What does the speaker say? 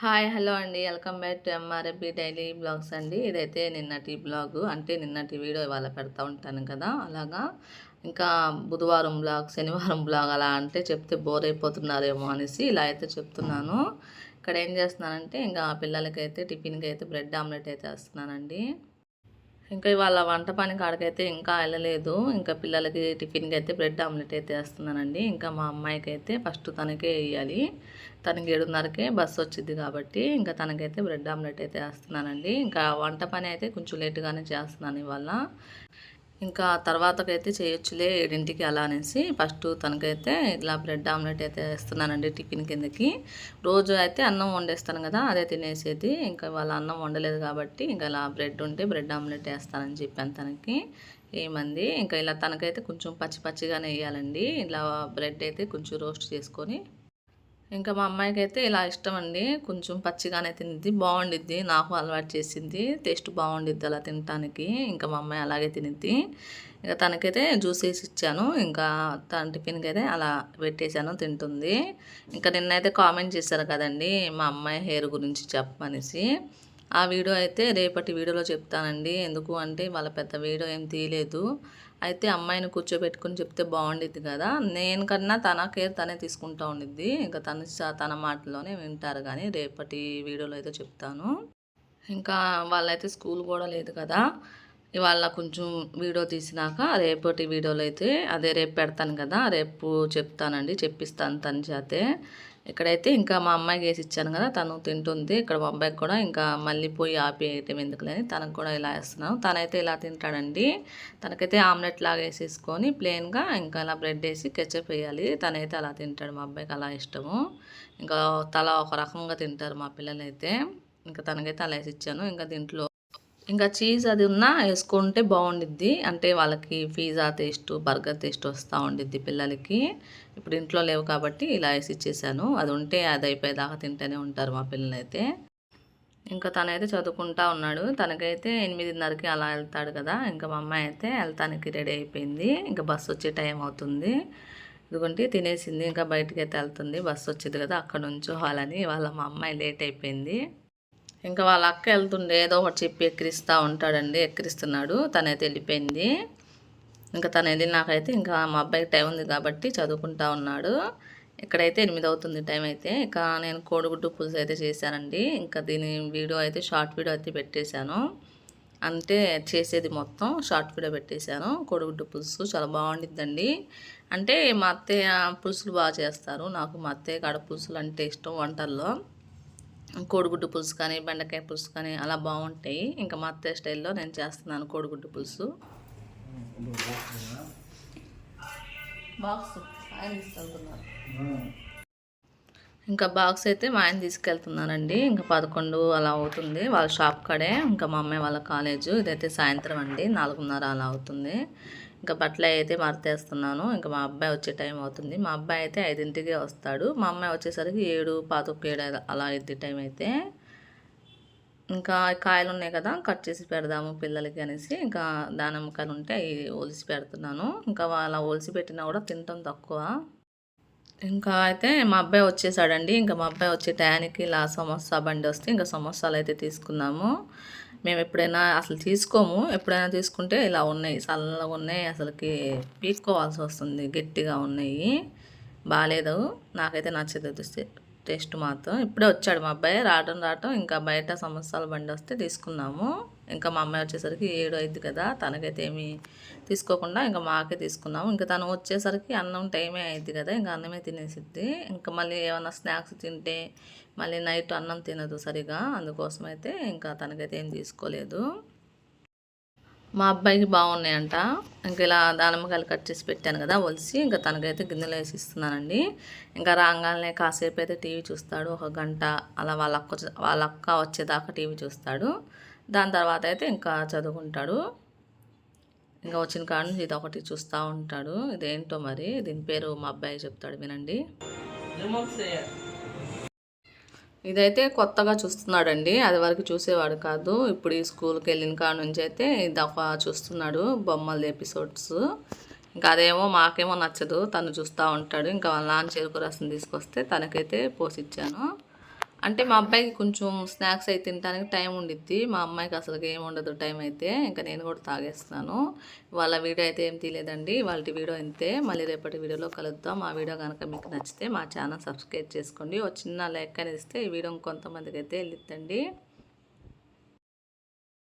Hi hello అండి. Welcome back to MRFB daily blogs అండి. ఇదైతే నిన్నటి బ్లాగ్. అంటే నిన్నటి వీడియో ఇవాళ పెడతా ఉంటాను కదా అలాగా? ఇంకా బుధవారం బ్లాగ్ శనివారం బ్లాగ్ అలా అంటే చెప్తే బోర్ అయిపోతున్నారేమో అనేసి ఇలా అయితే చెప్తున్నాను. ఇక్కడ ఏం చేస్తున్నానంటే ఇంకా పిల్లలకైతే టిఫిన్కి అయితే బ్రెడ్ ఆమ్లెట్ అయితే వేస్తున్నానండి. ఇంకా ఇవాళ వంట పని కాడికైతే ఇంకా వెళ్ళలేదు. ఇంకా పిల్లలకి టిఫిన్కి అయితే బ్రెడ్ ఆమ్లెట్ అయితే వేస్తున్నానండి. ఇంకా మా అమ్మాయికి అయితే ఫస్ట్ తనకే వేయాలి. తనకి ఏడున్నరకే బస్సు వచ్చింది కాబట్టి ఇంకా తనకైతే బ్రెడ్ ఆమ్లెట్ అయితే వేస్తున్నానండి. ఇంకా వంట పని అయితే కొంచెం లేటుగానే చేస్తున్నాను ఇవాళ. ఇంకా తర్వాతకైతే చేయొచ్చులే ఏడింటికి అలా అనేసి ఫస్ట్ తనకైతే ఇలా బ్రెడ్ ఆమ్లెట్ అయితే వేస్తున్నానండి టిఫిన్ కిందకి. రోజు అయితే అన్నం వండేస్తాను కదా అదే తినేసేది. ఇంకా వాళ్ళ అన్నం వండలేదు కాబట్టి ఇంకా ఇలా బ్రెడ్ ఉంటే బ్రెడ్ ఆమ్లెట్ వేస్తానని చెప్పాను తనకి. ఏమంది? ఇంకా ఇలా తనకైతే కొంచెం పచ్చి పచ్చిగానే వేయాలండి. ఇలా బ్రెడ్ అయితే కొంచెం రోస్ట్ చేసుకొని ఇంకా మా అమ్మాయికి అయితే ఇలా ఇష్టం అండి కొంచెం పచ్చిగానే తినిద్ది బాగుండిద్ది. నాకు అలవాటు చేసింది. టేస్ట్ బాగుండిద్ది అలా తినటానికి. ఇంకా మా అమ్మాయి అలాగే తినిద్ది. ఇంకా తనకైతే జ్యూస్ వేసి ఇచ్చాను. ఇంకా తన టిఫిన్కి అయితే అలా పెట్టేశాను తింటుంది. ఇంకా నిన్నైతే కామెంట్ చేశారు కదండి మా అమ్మాయి హెయిర్ గురించి చెప్పమనేసి. ఆ వీడియో అయితే రేపటి వీడియోలో చెప్తానండి. ఎందుకు అంటే వాళ్ళ పెద్ద వీడియో ఏం తీయలేదు. అయితే అమ్మాయిని కూర్చోబెట్టుకుని చెప్తే బాగుండిద్ది కదా. నేను కన్నా తన కేర్ తనే తీసుకుంటా ఉండిద్ది. ఇంకా తన తన మాటలోనే వింటారు కానీ రేపటి వీడియోలో అయితే చెప్తాను. ఇంకా వాళ్ళైతే స్కూల్ కూడా లేదు కదా. ఇవాళ కొంచెం వీడియో తీసినాక రేపటి వీడియోలో అయితే అదే రేపు పెడతాను కదా రేపు చెప్తానండి చెప్పిస్తాను తను చేతే. ఇక్కడైతే ఇంకా మా అమ్మాయికి వేసి ఇచ్చాను కదా తను తింటుంది. ఇక్కడ మా అబ్బాయికి కూడా ఇంకా మళ్ళీ పోయి ఆపేయటం ఎందుకులేని తనకు కూడా ఇలా వేస్తున్నాను తనైతే ఇలా తింటాడండి. తనకైతే ఆమ్లెట్ లాగా వేసేసుకొని ప్లెయిన్గా ఇంకా అలా బ్రెడ్ వేసి కెచప్ వేయాలి. తనైతే అలా తింటాడు మా అబ్బాయికి అలా ఇష్టము. ఇంకా తల ఒక రకంగా తింటారు మా పిల్లలైతే. ఇంకా తనకైతే అలా వేసి ఇచ్చాను. ఇంకా దీంట్లో ఇంకా చీజ్ అది ఉన్నా వేసుకుంటే బాగుండిద్ది. అంటే వాళ్ళకి పిజ్జా టేస్ట్ బర్గర్ టేస్ట్ వస్తూ ఉండిద్ది పిల్లలకి. ఇప్పుడు ఇంట్లో లేవు కాబట్టి ఇలా వేసి ఇచ్చేసాను. అది ఉంటే అది అయిపోయేదాకా తింటూనే ఉంటారు మా పిల్లలైతే. ఇంకా తనైతే చదువుకుంటా ఉన్నాడు. తనకైతే ఎనిమిదిన్నరకి అలా వెళ్తాడు కదా. ఇంకా మా అమ్మాయి అయితే వెళ్తానికి రెడీ అయిపోయింది. ఇంకా బస్సు వచ్చే టైం అవుతుంది. ఇదిగోండి తినేసింది. ఇంకా బయటకి అయితే వెళ్తుంది. బస్సు వచ్చేది కదా అక్కడ ఉంచోవాలని వాళ్ళ మా అమ్మాయి లేట్ అయిపోయింది. ఇంకా వాళ్ళ అక్క వెళ్తుండే ఏదో ఒకటి చెప్పి ఎక్కిరిస్తూ ఉంటాడండి ఎక్కిరిస్తున్నాడు. తనైతే వెళ్ళిపోయింది. ఇంకా తను వెళ్ళినాకైతే ఇంకా మా అబ్బాయికి టైం ఉంది కాబట్టి చదువుకుంటా ఉన్నాడు. ఇక్కడైతే ఎనిమిది అవుతుంది టైం అయితే. ఇక నేను కోడిగుడ్డు పులుసు అయితే చేశానండి. ఇంకా దీని వీడియో అయితే షార్ట్ వీడియో అయితే పెట్టేశాను. అంటే చేసేది మొత్తం షార్ట్ వీడియో పెట్టేశాను. కోడిగుడ్డు పులుసు చాలా బాగుండిద్దండి. అంటే మా అత్తయ్య పులుసులు బాగా చేస్తారు. నాకు మా అత్తయ్య కాడ పులుసులు అంటే ఇష్టం వంటల్లో. కోడిగుడ్డు పులుసు కానీ బెండకాయ పులుసు కానీ అలా బాగుంటాయి. ఇంకా మా అత్తయ్య స్టైల్లో నేను చేస్తున్నాను కోడిగుడ్డు పులుసు. బాక్స్. ఆయన తీసుకెళ్తున్నారు. ఇంకా బాక్స్ అయితే మా ఆయన తీసుకెళ్తున్నానండి ఇంకా పదకొండు అలా అవుతుంది. వాళ్ళ షాప్ కడే. ఇంకా మా అమ్మాయి వాళ్ళ కాలేజు. ఇదైతే సాయంత్రం అండి. నాలుగున్నర అలా అవుతుంది. ఇంకా బట్టలు అయితే మరతేస్తున్నాను. ఇంకా మా అబ్బాయి వచ్చే టైం అవుతుంది. మా అబ్బాయి అయితే ఐదింటికే వస్తాడు. మా అమ్మాయి వచ్చేసరికి ఏడు పాతొక్క ఏడు అలా అయింది టైం అయితే. ఇంకా కాయలు ఉన్నాయి కదా కట్ చేసి పెడదాము పిల్లలకి అనేసి. ఇంకా దానిమ్మకాయలు ఉంటే అవి ఒలిసి పెడుతున్నాను. ఇంకా అలా ఒలిసి పెట్టినా కూడా తింటాం తక్కువ. ఇంకా అయితే మా అబ్బాయి వచ్చేసాడండి. ఇంకా మా అబ్బాయి వచ్చే టయానికి ఇలా సమోసా బండి వస్తే ఇంకా సమోసాలు అయితే తీసుకున్నాము. మేము ఎప్పుడైనా అసలు తీసుకోము. ఎప్పుడైనా తీసుకుంటే ఇలా ఉన్నాయి చల్లగా ఉన్నాయి. అసలుకి పీక్కోవాల్సి వస్తుంది. గట్టిగా ఉన్నాయి. బాగాలేదు నాకైతే నచ్చదు టేస్ట్ మాత్రం. ఇప్పుడే వచ్చాడు మా అబ్బాయి. రావడం రావటం ఇంకా బయట సమస్యల బండి వస్తే తీసుకున్నాము. ఇంకా మా అమ్మాయి వచ్చేసరికి ఏడు అయింది కదా తనకైతే ఏమి తీసుకోకుండా ఇంకా మాకే తీసుకున్నాము. ఇంకా తను వచ్చేసరికి అన్నం టైమే అయింది కదా ఇంకా అన్నమే తినేసిద్ది. ఇంకా మళ్ళీ ఏమైనా స్నాక్స్ తింటే మళ్ళీ నైట్ అన్నం తినదు సరిగా అందుకోసం అయితే ఇంకా తనకైతే ఏం తీసుకోలేదు. మా అబ్బాయికి బాగున్నాయంట. ఇంకా ఇలా దానిమ్మకాయలు కట్ చేసి పెట్టాను కదా ఒలిసి ఇంకా తనకైతే గిన్నెలో వేసి ఇస్తున్నానండి. ఇంకా రాగానే కాసేపు అయితే టీవీ చూస్తాడు ఒక గంట అలా వాళ్ళ అక్క వాళ్ళ అక్క వచ్చేదాకా టీవీ చూస్తాడు. దాని తర్వాత అయితే ఇంకా చదువుకుంటాడు. ఇంకా వచ్చిన కాడ నుంచి ఇది ఒకటి చూస్తూ ఉంటాడు. ఇదేంటో మరి? దీని పేరు మా అబ్బాయి చెప్తాడు వినండి. ఇదైతే కొత్తగా చూస్తున్నాడండి. అది వరకు చూసేవాడు కాదు. ఇప్పుడు ఈ స్కూల్కి వెళ్ళిన కాడ నుంచి అయితే దఫా చూస్తున్నాడు బొమ్మల ఎపిసోడ్స్. ఇంకా అదేమో మాకేమో నచ్చదు. తను చూస్తూ ఉంటాడు. ఇంకా వాళ్ళ నాన్న చెరుకు రసం తీసుకొస్తే తనకైతే పోసిచ్చాను అంటే మా అబ్బాయికి కొంచెం స్నాక్స్ అయితే తినడానికి టైం ఉండిద్ది. మా అమ్మాయికి అసలు ఏం ఉండదు టైం అయితే. ఇంకా నేను కూడా తాగేస్తున్నాను. వాళ్ళ వీడియో అయితే ఏం తీయలేదండి. వాళ్ళ వీడియో అంతే మళ్ళీ రేపటి వీడియోలో కలుద్దాం. ఆ వీడియో కనుక మీకు నచ్చితే మా ఛానల్ సబ్స్క్రైబ్ చేసుకోండి. ఒక చిన్న లైక్ అనేది ఇస్తే ఈ వీడియో కొంతమందికి అయితే వెళ్ళిద్దండి.